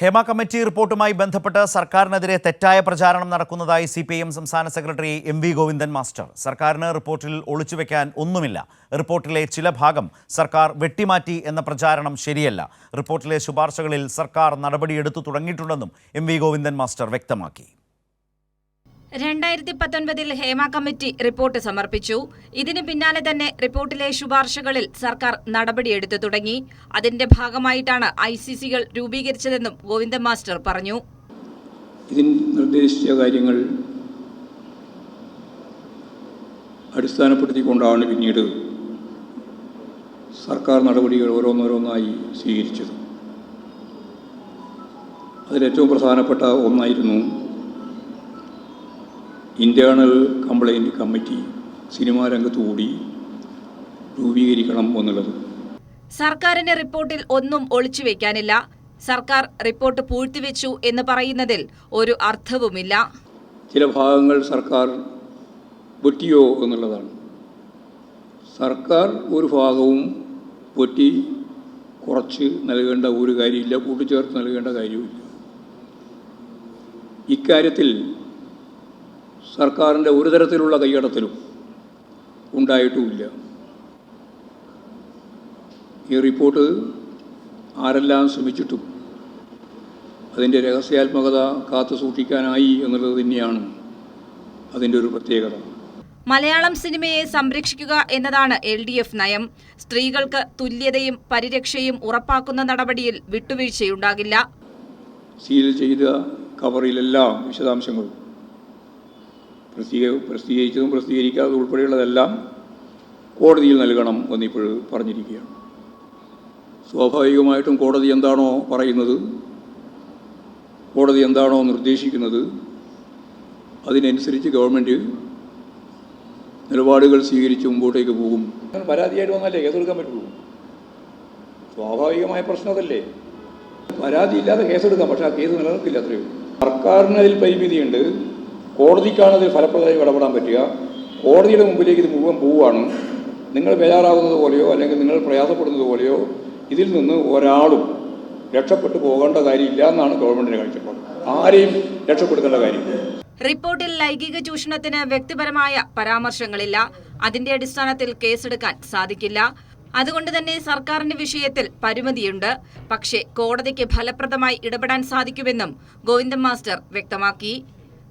Hema committee റിപ്പോർട്ടുമായി ബന്ധപ്പെട്ട് സർക്കാരിനെതിരെ തെറ്റായ പ്രചാരണം നടക്കുന്നതായി സി പി എം സംസ്ഥാന secretary M V Govindan master. സർക്കാരിന് റിപ്പോർട്ടിൽ ഒളിച്ചുവെക്കാൻ ഒന്നുമില്ല. റിപ്പോർട്ടിലെ ചില ഭാഗം സർക്കാർ വെട്ടിമാറ്റി എന്ന പ്രചാരണം ശരിയല്ല. റിപ്പോർട്ടിലെ ശുപാർശകളിൽ സർക്കാർ നടപടിയെടുത്തു തുടങ്ങിയിട്ടുണ്ടെന്നും എം വി ഗോവിന്ദൻ മാസ്റ്റർ വ്യക്തമാക്കി. രണ്ടായിരത്തി പത്തൊൻപതിൽ ഹേമ കമ്മിറ്റി റിപ്പോർട്ട് സമർപ്പിച്ചു. ഇതിന് പിന്നാലെ തന്നെ റിപ്പോർട്ടിലെ ശുപാർശകളിൽ സർക്കാർ നടപടിയെടുത്തു തുടങ്ങി. അതിന്റെ ഭാഗമായിട്ടാണ് ഐ സി സികൾ രൂപീകരിച്ചതെന്നും ഗോവിന്ദൻ മാസ്റ്റർ പറഞ്ഞു. ഇതിൽ നിർദ്ദേശിച്ച കാര്യങ്ങൾ അടിസ്ഥാനപ്പെടുത്തിക്കൊണ്ടാണ് പിന്നീട് സർക്കാർ നടപടികൾ ഓരോന്നോരോന്നായി സ്വീകരിച്ചത്. അതിലേറ്റവും പ്രധാനപ്പെട്ട ഒന്നായിരുന്നു ഇന്റേണൽ കംപ്ലൈന്റ് കമ്മിറ്റി സിനിമാ രംഗത്തുകൂടി രൂപീകരിക്കണം എന്നുള്ളത്. സർക്കാരിന്റെ റിപ്പോർട്ടിൽ ഒന്നും ഒളിച്ചു ഒളിച്ചുവെക്കാനില്ല സർക്കാർ റിപ്പോർട്ട് പൂഴ്ത്തിവെച്ചു എന്ന് പറയുന്നതിൽ ഒരു അർത്ഥവുമില്ല. ചില ഭാഗങ്ങൾ സർക്കാർ വെട്ടിയോ എന്നുള്ളതാണ്. സർക്കാർ ഒരു ഭാഗവും വെട്ടി കുറച്ച് നൽകേണ്ട ഒരു കാര്യമില്ല കൂട്ടിച്ചേർത്ത് നൽകേണ്ട കാര്യവുമില്ല. ഇക്കാര്യത്തിൽ സർക്കാരിന്റെ ഒരു തരത്തിലുള്ള കൈയടത്തിലും ഉണ്ടായിട്ടുമില്ല. ഈ റിപ്പോർട്ട് ആരെല്ലാം ശ്രമിച്ചിട്ടും അതിന്റെ രഹസ്യാത്മകത കാത്തു സൂക്ഷിക്കാനായി എന്നുള്ളത് തന്നെയാണ് അതിന്റെ ഒരു പ്രത്യേകത. മലയാളം സിനിമയെ സംരക്ഷിക്കുക എന്നതാണ് എൽ ഡി എഫ് നയം. സ്ത്രീകൾക്ക് തുല്യതയും പരിരക്ഷയും ഉറപ്പാക്കുന്ന നടപടിയിൽ വിട്ടുവീഴ്ചയുണ്ടാകില്ല. സീൽ ചെയ്ത കവറിലെല്ലാം വിശദാംശങ്ങളും പ്രസിദ്ധീക പ്രസിദ്ധീകരിച്ചതും പ്രസിദ്ധീകരിക്കാത്തതും ഉൾപ്പെടെയുള്ളതെല്ലാം കോടതിയിൽ നൽകണം എന്നിപ്പോൾ പറഞ്ഞിരിക്കുകയാണ്. സ്വാഭാവികമായിട്ടും കോടതി എന്താണോ പറയുന്നത് കോടതി എന്താണോ നിർദ്ദേശിക്കുന്നത് അതിനനുസരിച്ച് ഗവൺമെന്റ് നിലപാടുകൾ സ്വീകരിച്ച് മുമ്പോട്ടേക്ക് പോകും. പരാതിയായിട്ട് വന്നല്ലേ കേസെടുക്കാൻ പറ്റുള്ളൂ. സ്വാഭാവികമായ പ്രശ്നം അതല്ലേ. പരാതിയില്ലാതെ കേസെടുക്കാം പക്ഷേ ആ കേസ് നിലനിൽക്കില്ല അത്രയും സർക്കാരിന് അതിൽ പരിമിതിയുണ്ട്. കോടതിക്കാണ് ഇത് ഫലപ്രദമായി ഇടപെടാൻ പറ്റുക. കോടതിയുടെ മുമ്പിലേക്ക് ഇത് മുഴുവൻ പോവുകയാണ്. നിങ്ങൾ ബേജാറാകുന്നത് പോലെയോ അല്ലെങ്കിൽ നിങ്ങൾ പ്രയാസപ്പെടുന്നത് പോലെയോ ഇതിൽ നിന്ന് ഒരാളും രക്ഷപ്പെട്ടു പോകേണ്ട കാര്യമില്ല എന്നാണ് ഗവൺമെന്റിന്റെ കാഴ്ചപ്പാട്. ആരെയും രക്ഷപ്പെടുത്തേണ്ട കാര്യമില്ല. റിപ്പോർട്ടിൽ ലൈംഗിക ചൂഷണത്തിന് വ്യക്തിപരമായ പരാമർശങ്ങളില്ല. അതിന്റെ അടിസ്ഥാനത്തിൽ കേസെടുക്കാൻ സാധിക്കില്ല. അതുകൊണ്ട് തന്നെ സർക്കാരിന്റെ വിഷയത്തിൽ പരിമിതിയുണ്ട്. പക്ഷേ കോടതിക്ക് ഫലപ്രദമായി ഇടപെടാൻ സാധിക്കുമെന്നും ഗോവിന്ദൻ മാസ്റ്റർ വ്യക്തമാക്കി.